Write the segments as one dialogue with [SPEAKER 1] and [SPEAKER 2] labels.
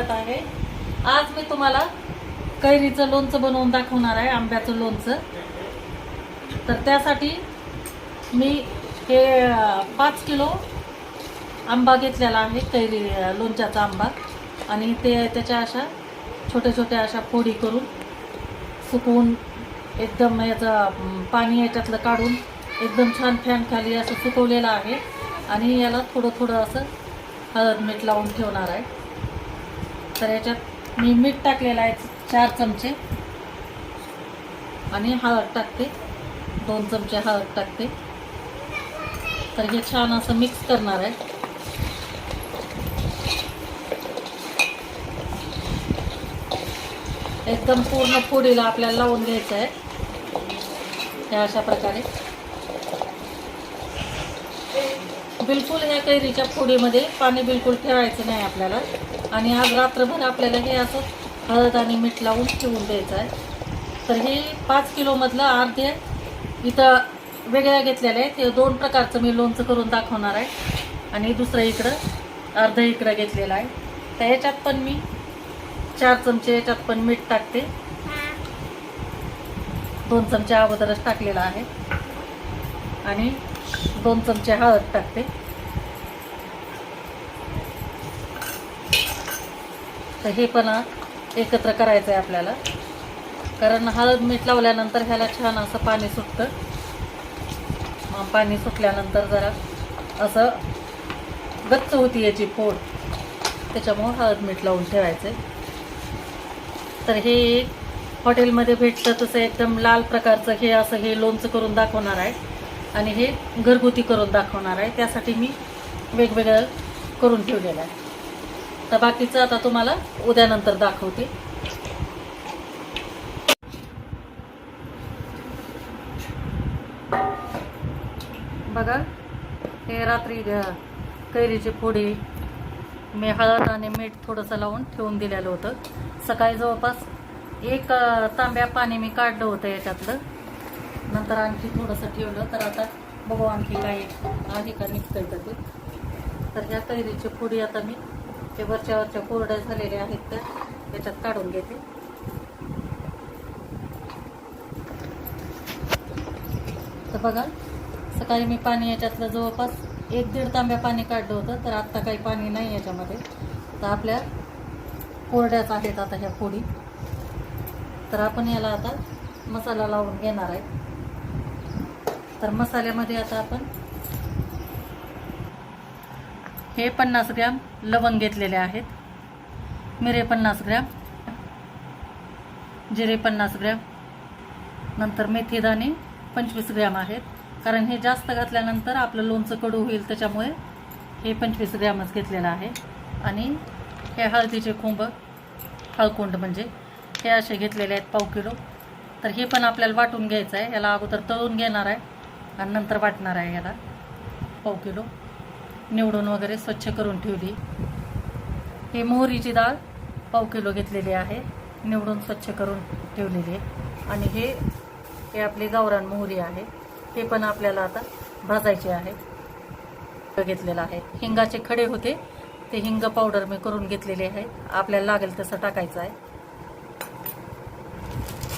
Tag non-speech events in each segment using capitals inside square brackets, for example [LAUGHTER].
[SPEAKER 1] स्वागत आहे. आज मी तुम्हाला कैरीचं लोणचं बनवून दाखवणार आहे आंब्याचं लोणचं. तर त्यासाठी मी हे पाच किलो आंबा घेतलेला आहे कैरी लोणच्याचा आंबा. आणि ते त्याच्या अशा छोट्या छोट्या अशा फोडी करून सुकवून एकदम याचं पाणी याच्यातलं काढून एकदम छान फॅन खाली असं सुकवलेलं आहे. आणि याला थोडं थोडं असं हळद मीठ लावून ठेवणार आहे. तर याच्यात मी मीठ टाकलेलं आहे चार चमचे. आणि हळद टाकते. दोन चमचे हळद टाकते. तर हे छान असं मिक्स करणार आहे. एकदम पूर्ण फोडीला आपल्याला लावून घ्यायचं आहे. या अशा प्रकारे. बिलकुल ह्या कैरीच्या फोडीमध्ये पाणी बिलकुल ठेवायचं नाही आपल्याला. आणि आज रात्रभर आपल्याला हे असं हळद आणि मीठ लावून ठेवून द्यायचं आहे. तर हे पाच किलोमधलं अर्धे इथं वेगळ्या घेतलेलं आहे ते दोन प्रकारचं मी लोणचं करून दाखवणार आहे. आणि दुसरं इकडं अर्ध इकडं घेतलेलं आहे. तर ह्याच्यात पण मी चार चमचे याच्यात पण मीठ टाकते. दोन चमचे अगोदरच टाकलेला आहे. आणि दोन चमचे हळद टाकते. तर हे पण एकत्र करायचं आहे आपल्याला. कारण हळद मीठ लावल्यानंतर ह्याला छान असं पाणी सुटतं. मग पाणी सुटल्यानंतर जरा असं गच्च होती याची फोड. त्याच्यामुळं हळद मीठ लावून ठेवायचं आहे तर हे एक हॉटेलमध्ये भेटतं तसं एकदम लाल प्रकारचं हे असं हे लोणचं करून दाखवणार आहे. आणि हे घरगुती करून दाखवणार आहे. त्यासाठी मी वेगवेगळं करून ठेवलेलं आहे. तर बाकीचं आता तुम्हाला उद्यानंतर दाखवते. बघा हे रात्री अ, कैरीची फोडी मी हळद आणि मीठ थोडंसं लावून ठेवून दिलेलं होतं. सकाळी जवळपास एक तांब्या पाणी मी काढलं होतं याच्यातलं. नंतर आणखी थोडंसं ठेवलं तर आता बघू आणखी काय आहे का निघतं ते. तर ह्या कैरीची फोडी आता मी जे वरच्या वरच्या कोरड्या झालेल्या आहेत त्या याच्यात काढून घेते. तर बघा सकाळी मी पाणी याच्यातलं जवळपास एक दीड तांब्या पाणी काढलं होतं तर आत्ता काही पाणी नाही याच्यामध्ये. तर आपल्या कोरड्याच आहेत आता ह्या फोडी. तर आपण याला आता मसाला लावून घेणार आहे. तर मसाल्यामध्ये आता आपण हे पन्नास ग्रॅम लवंग घेतलेले आहेत. मिरे पन्नास ग्रॅम जिरे पन्नास ग्रॅम नंतर मेथीदाणे पंचवीस ग्रॅम आहेत. कारण हे जास्त घातल्यानंतर आपलं लोणचं कडू होईल त्याच्यामुळे हे पंचवीस ग्रॅमच घेतलेलं आहे. आणि हे हळदीचे खोंब हळकुंड म्हणजे हे असे घेतलेले आहेत पाव किलो. तर हे पण आपल्याला वाटून घ्यायचं आहे. याला अगोदर तळून घेणार आहे आणि नंतर वाटणार आहे याला पाव किलो. निवडून वगैरे स्वच्छ करून ठेवली. हे मोहरीची डाळ पाव किलो घेतलेली आहे. निवडून स्वच्छ करून ठेवलेली आहे. आणि हे हे आपली गावरान मोहरी आहे. हे पण आपल्याला आता भाजायचे आहे. घेतलेलं आहे. हिंगाचे खडे होते. ते हिंग पावडर मी करून घेतलेले आहे. आपल्याला लागेल तसं टाकायचं आहे.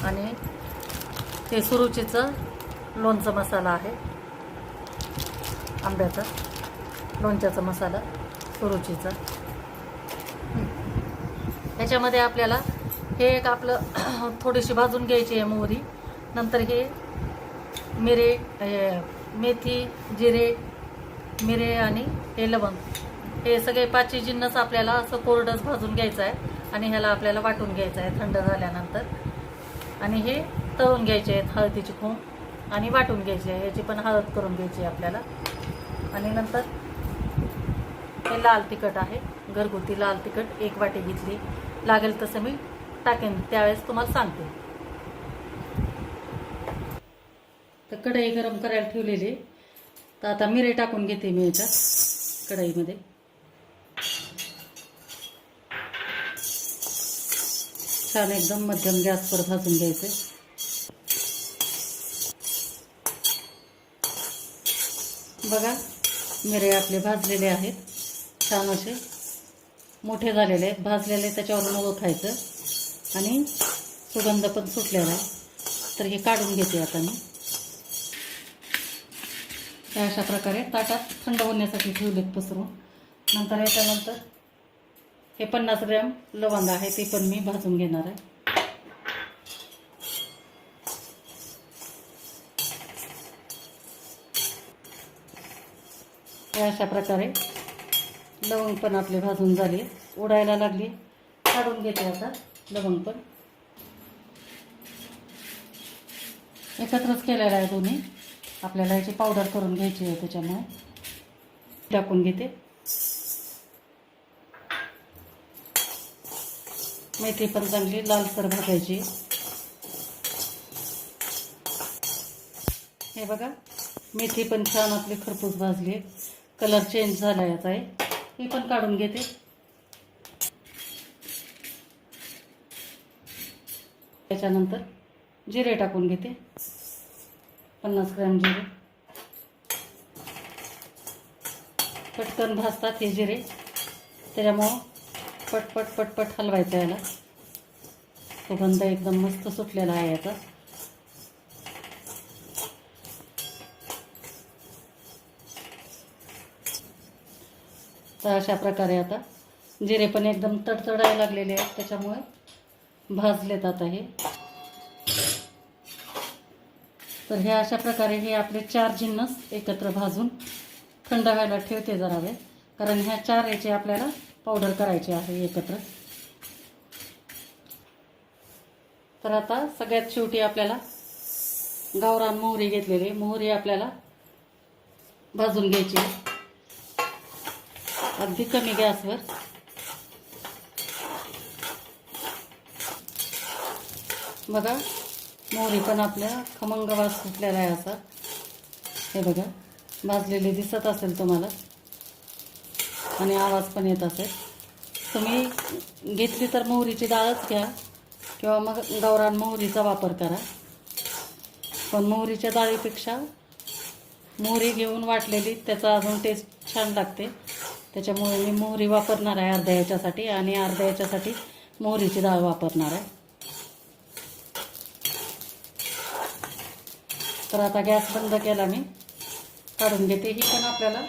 [SPEAKER 1] आणि ते सुरुचीचं लोणचं मसाला आहे. आंब्याचा. लोणच्याचा मसाला सुरुचीचा. ह्याच्यामध्ये आपल्याला हे एक आपलं [CLEARS THROAT] थोडीशी भाजून घ्यायची आहे मोहरी. नंतर हे मिरे हे मेथी जिरे मिरे आणि हे लवंग. हे सगळे पाचही जिन्नस आपल्याला असं कोरडंच भाजून घ्यायचं आहे आणि ह्याला आपल्याला वाटून घ्यायचं आहे थंड झाल्यानंतर. आणि हे तळून घ्यायचे आहेत हळदीची खूण आणि वाटून घ्यायची आहे. याची पण हळद करून घ्यायची आहे आपल्याला. आणि नंतर हे लाल तिखट आहे. घरगुती लाल तिखट एक वाटी घेतली. लागेल तसं मी टाकेन. त्यावेळेस तुम्हाला सांगते. तर कढई गरम करायला ठेवलेली तर आता मिरे टाकून घेते मी याच्यात कढईमध्ये. छान एकदम मध्यम गॅसवर भाजून घ्यायचे. बघा मिरे आपले भाजलेले आहेत. छान असे मोठे झालेले आहेत. भाजलेले त्याच्यावर मग ओळखायचं आणि सुगंध पण सुटलेला आहे. तर हे काढून घेते आता मी. अशा प्रकारे ताटात थंड होण्यासाठी ठेवलेत पसरून. नंतर याच्यानंतर हे पन्नास ग्रॅम लवंग आहे ते पण मी भाजून घेणार आहे. अशा प्रकारे लवंग पण आपले भाजून झाले. उडायला लागली. काढून घेते आता लवंग पण. एकत्रच केलेला आहे दोन्ही. आपल्याला याची पावडर करून घ्यायची आहे त्याच्यामुळे. टाकून घेते. मेथी पण चांगली लालसर भाजायची. हे बघा मेथी पण छान आपली खरपूस भाजली. कलर चेंज झाला याचा आहे ही पण काढून घेते. त्याच्यानंतर जिरे टाकून घेते. पन्नास ग्रॅम जिरे. पटकन भाजतात हे जिरे. त्याच्यामुळं पटपट पटपट हलवायचं याला. सुगंध एकदम मस्त सुटलेला आहे याचा. तर अशा प्रकारे आता जिरे पण एकदम तडतडायला लागलेले आहेत त्याच्यामुळे भाजलेत आता हे. तर हे अशा प्रकारे हे आपले चार जिन्नस एकत्र भाजून थंड व्हायला ठेवते जरा वेळ कारण ह्या चार याचे आपल्याला पावडर करायची आहे एकत्र. तर आता सगळ्यात शेवटी आपल्याला गावरान मोहरी घेतलेली मोहरी आपल्याला भाजून घ्यायची अगदी कमी गॅसवर. बघा मोहरी पण आपल्या खमंग वास सुटलेला आहे असा. हे बघा भाजलेले दिसत असेल तुम्हाला. आणि आवाज पण येत असेल. तुम्ही घेतली तर मोहरीची डाळच घ्या किंवा मग गौरान मोहरीचा वापर करा. पण मोहरीच्या डाळीपेक्षा मोहरी घेऊन वाटलेली त्याचा अजून टेस्ट छान लागते. त्याच्यामुळे मी मोहरी वापरणार आहे अर्ध्या याच्यासाठी आणि अर्ध्या याच्यासाठी मोहरीची डाळ वापरणार आहे. तर आता गॅस बंद केला मी. काढून घेते. ही पण आपल्याला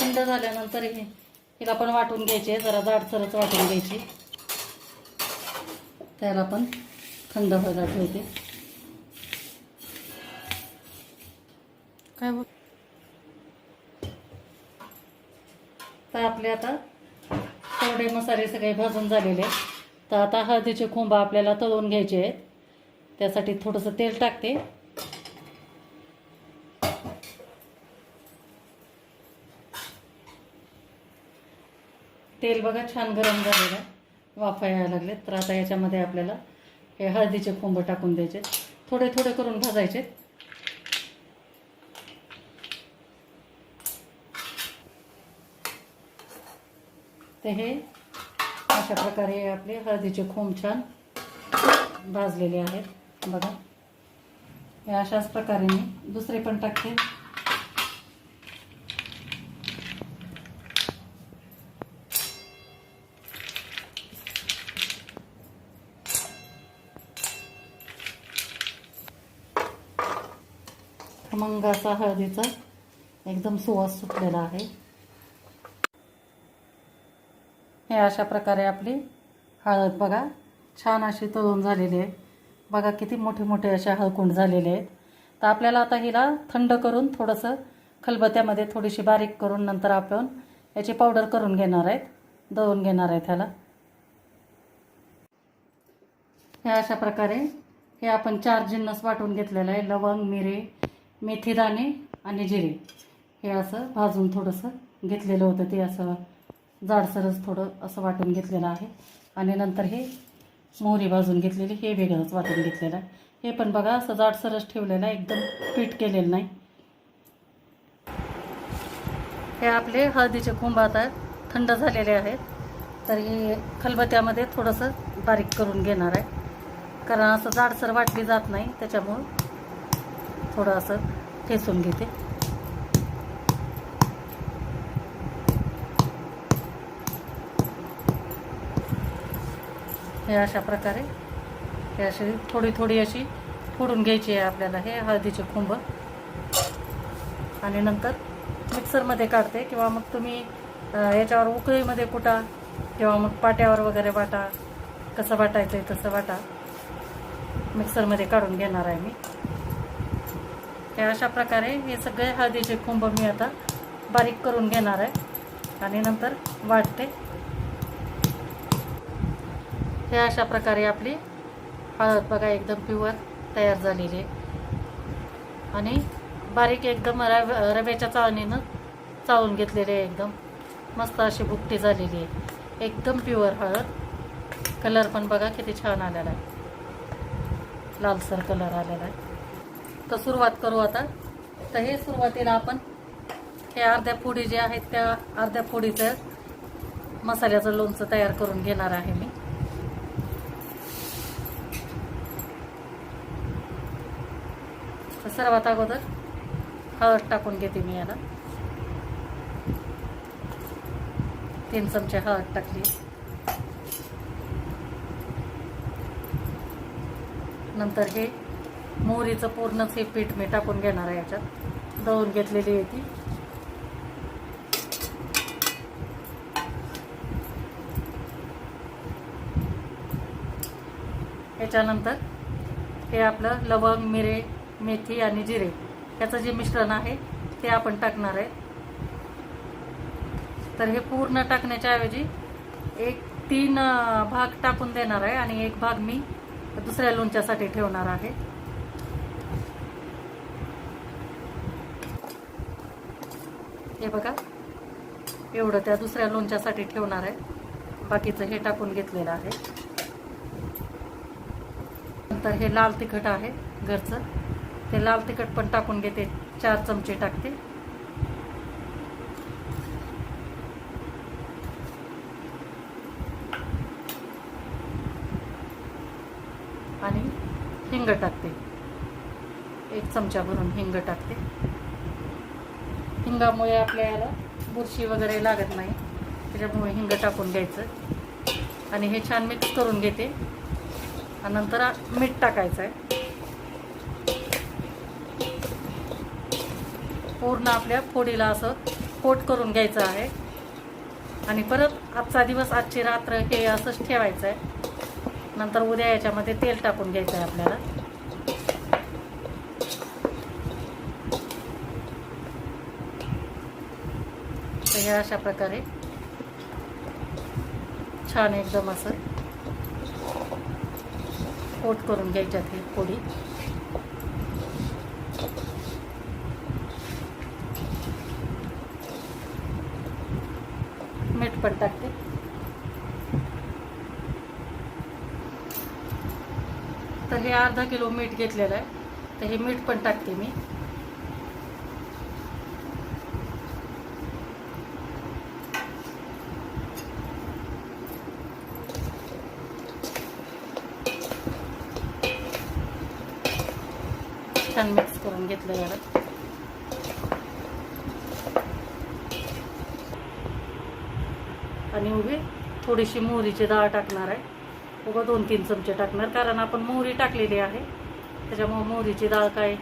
[SPEAKER 1] थंड झाल्यानंतर हे हिला पण वाटून घ्यायची आहे. जरा जाडसरच वाटून घ्यायची. त्याला पण थंड व्हायला ठेवते.
[SPEAKER 2] काय
[SPEAKER 1] तर आपले आता थोडे मसाले सगळे भाजून झालेले तर आता हळदीचे खोंबा आपल्याला तळून घ्यायचे आहेत. त्यासाठी थोडंसं तेल टाकते. तेल बघा छान गरम झालेलं वाफा यायला लागले तर आता याच्यामध्ये आपल्याला हे हळदीचे खोंब टाकून द्यायचे थोडे थोडे करून भाजायचे तर हे अशा प्रकारे आपले हळदीचे खूप छान भाजलेले आहेत. बघा. हे अशाच प्रकारे मी दुसरे पण टाकते. खमंग असा हळदीचा एकदम सुवास सुटलेला आहे. हे अशा प्रकारे आपली हळद बघा. छान अशी तळून झालेली आहे. बघा किती मोठे मोठे असे हळकुंड झालेले आहेत. तर आपल्याला आता हिला थंड करून थोडंसं खलबत्यामध्ये थोडीशी बारीक करून नंतर आपण याची पावडर करून घेणार आहेत. दळून घेणार आहेत ह्याला. हे अशा प्रकारे हे आपण चार जिन्नस वाटून घेतलेलं आहे. लवंग मिरे मेथीदाणे आणि जिरे. हे असं भाजून थोडंसं घेतलेलं होतं ते असं जाडसरच थोडं असं वाटून घेतलेलं आहे. आणि नंतर हे मोहरी भाजून घेतलेली हे वेगळंच वाटून घेतलेलं आहे. हे पण बघा असं जाडसरच ठेवलेलं आहे एकदम पीठ केलेलं नाही. हे आपले हळदीचे कुंभ आता थंड झालेले आहेत. तर हे खलबत्यामध्ये थोडंसं बारीक करून घेणार आहे. कारण असं जाडसर वाटली जात नाही त्याच्यामुळं थोडं असं ठेसून घेते. हे अशा प्रकारे हे अशी थोडी थोडी अशी फोडून घ्यायची आहे आपल्याला हे हळदीचे खुंब आणि नंतर मिक्सरमध्ये काढते किंवा मग तुम्ही याच्यावर उकळीमध्ये कुटा किंवा मग पाट्यावर वगैरे वाटा. कसं वाटायचं आहे तसं वाटा. मिक्सरमध्ये काढून घेणार आहे मी. हे अशा प्रकारे हे सगळे हळदीचे खुंब मी आता बारीक करून घेणार आहे. आणि नंतर वाटते हे अशा प्रकारे आपली हळद बघा एकदम प्युअर तयार झालेली आहे. आणि बारीक एकदम रव रव्याच्या चाळणीनं चाळून घेतलेली आहे एकदम. मस्त अशी बुकटी झालेली आहे. एकदम प्युअर हळद. कलर पण बघा किती छान आलेला आहे. लालसर कलर आलेला आहे. तर सुरुवात करू आता. तर हे सुरुवातीला आपण हे अर्ध्या फोडी जे आहेत त्या अर्ध्या फोडीचं मसाल्याचं लोणचं तयार करून घेणार आहे मी तर सर्वात अगोदर हळद टाकून घेते मी याला. तीन चमचे हळद टाकली. नंतर हे मोहरीचं पूर्णच हे पीठ मी टाकून घेणार आहे याच्यात. दळून घेतलेली आहे ती. याच्यानंतर हे आपलं लवंग मिरे मेथी आणि जिरे. याचं जे मिश्रण आहे ते आपण टाकणार आहे. तर हे पूर्ण टाकण्याच्या ऐवजी एक तीन भाग टाकून देणार आहे आणि एक भाग मी दुसऱ्या लोणच्यासाठी ठेवणार आहे. हे बघा. एवढं त्या दुसऱ्या लोणच्यासाठी ठेवणार आहे. बाकीचं हे टाकून घेतलेलं आहे. नंतर हे लाल तिखट आहे घरचं. ते लाल तिखट पण टाकून घेते चार चमचे टाकते. आणि हिंग टाकते. एक चमचा भरून हिंग टाकते. हिंगामुळे आपल्याला बुरशी वगैरे लागत नाही त्याच्यामुळे हिंग टाकून घ्यायचं. आणि हे छान मिक्स करून घेते. आणि नंतर मीठ टाकायचं आहे. पूर्ण आपल्या फोडीला असं कोट करून घ्यायचं आहे. आणि परत आजचा दिवस आजची रात्र हे असंच ठेवायचं आहे नंतर उद्या याच्यामध्ये तेल टाकून घ्यायचं आहे आपल्याला. तर हे अशा प्रकारे छान एकदम असं कोट करून घ्यायच्यात ही पोळी मीठ पण टाकते तर हे अर्धा किलो मीठ घेतलेलं आहे. तर हे मीठ पण टाकते मी. छान मिक्स करून घेतलं याला. आणि उभी थोडीशी मोहरीची डाळ टाकणार आहे. उगा दोन तीन चमचे टाकणार कारण आपण मोहरी टाकलेली आहे. त्याच्यामुळं मोहरीची डाळ काय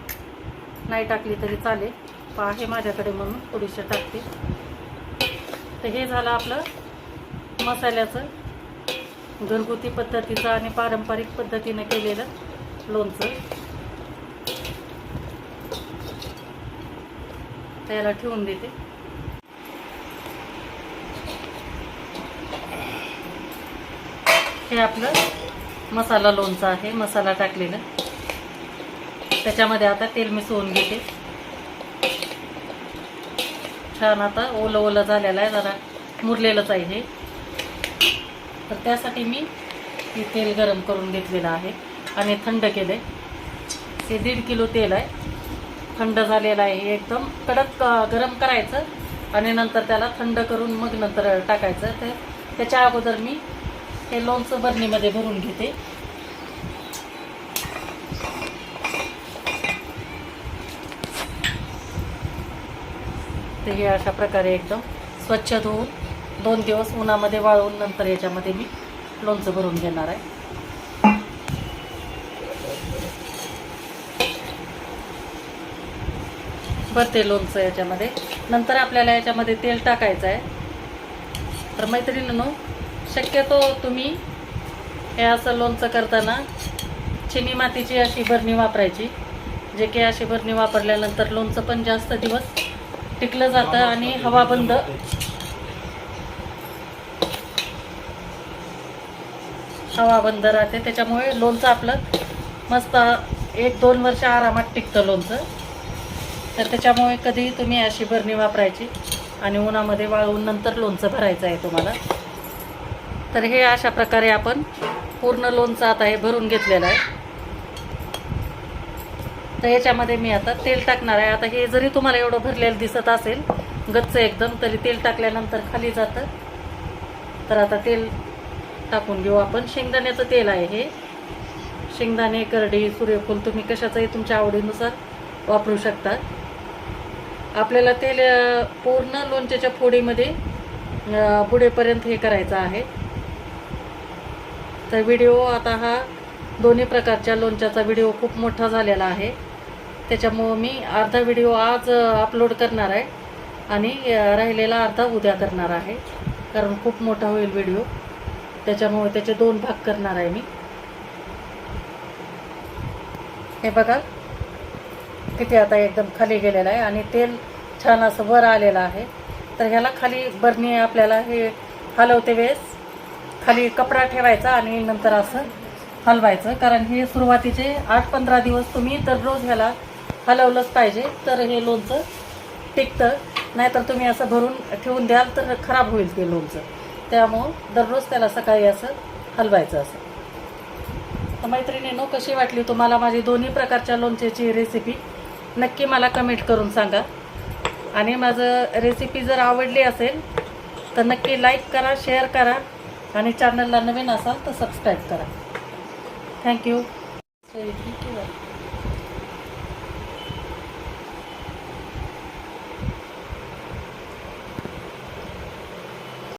[SPEAKER 1] नाही टाकली तरी चालेल. पहा आहे माझ्याकडे म्हणून थोडीशी टाकते. तर हे झालं आपलं मसाल्याचं. घरगुती पद्धतीचं आणि पारंपरिक पद्धतीनं केलेलं लोणचं. त्याला ठेवून देते. हे आपलं मसाला लोणचं आहे मसाला टाकलेला. त्याच्यामध्ये आता तेल मिसळून घेते. छान आता ओलं ओलं झालेलं आहे जरा मुरलेलंच आहे हे. तर त्यासाठी मी हे तेल गरम करून घेतलेलं आहे आणि थंड केलं आहे हे दीड किलो तेल आहे. थंड झालेलं आहे एकदम कडक गरम करायचं आणि नंतर त्याला थंड करून मग नंतर टाकायचं. ते त्याच्या अगोदर मी हे लोणचं बरणीमध्ये भरून घेते. ते हे अशा प्रकारे एकदम स्वच्छ धुवून दोन दिवस उन्हामध्ये वाळवून नंतर याच्यामध्ये मी लोणचं भरून घेणार आहे. भरते लोणचं याच्यामध्ये. नंतर आपल्याला याच्यामध्ये तेल टाकायचं आहे. तर मैत्रिणीनो शक्यतो तुम्ही हे असं लोणचं करताना चिनी मातीची अशी भरणी वापरायची जे की अशी भरणी वापरल्यानंतर लोणचं पण जास्त दिवस टिकलं जातं आणि हवा बंद. हवा बंद राहते त्याच्यामुळे लोणचं आपलं मस्त एक दोन वर्ष आरामात टिकतं लोणचं. तर त्याच्यामुळे कधी तुम्ही अशी भरणी वापरायची आणि उन्हामध्ये वाळवून नंतर लोणचं भरायचं आहे तुम्हाला. तर हे अशा प्रकारे आपण पूर्ण लोणचं आता हे भरून घेतलेलं आहे. तर ह्याच्यामध्ये मी आता तेल टाकणार आहे. आता हे जरी तुम्हाला एवढं भरलेलं दिसत असेल गच्च एकदम तरी तेल टाकल्यानंतर खाली जातं. तर आता तेल टाकून घेऊ आपण. शेंगदाण्याचं तेल आहे हे. शेंगदाणे करडी सूर्यफूल तुम्ही कशाचंही तुमच्या आवडीनुसार वापरू शकता. आपल्याला तेल पूर्ण लोणच्याच्या फोडीमध्ये पुढेपर्यंत बुडेपर्यंत हे करायचं आहे. तर व्हिडिओ आता हा दोन्ही प्रकारच्या लोणच्याचा व्हिडिओ खूप मोठा झालेला आहे. त्याच्यामुळं मी अर्धा व्हिडिओ आज अपलोड करणार आहे आणि राहिलेला अर्धा उद्या करणार आहे. कारण खूप मोठा होईल व्हिडिओ त्याच्यामुळे त्याचे दोन भाग करणार आहे मी. हे बघा. किती आता एकदम खाली गेलेलं आहे आणि तेल छान असं वर आलेलं आहे. तर ह्याला खाली बरणी आपल्याला हे हलवते वेळेस खाली कपडा ठेवायचा आणि नंतर असं हलवायचं. कारण हे सुरुवातीचे आठ पंधरा दिवस तुम्ही दररोज ह्याला हलवलंच पाहिजे. तर हे लोणचं टिकतं. नाहीतर तुम्ही असं भरून ठेवून द्याल तर खराब होईल ते लोणचं. त्यामुळं दररोज त्याला सकाळी असं हलवायचं असं. तर मैत्रिणीनो कशी वाटली तुम्हाला माझी दोन्ही प्रकारच्या लोणच्याची रेसिपी नक्की मला कमेंट करून सांगा. आणि माझं रेसिपी जर आवडली असेल तर नक्की लाईक करा शेअर करा. आणि चॅनलला नवीन असाल तर सबस्क्राईब करा. थँक्यू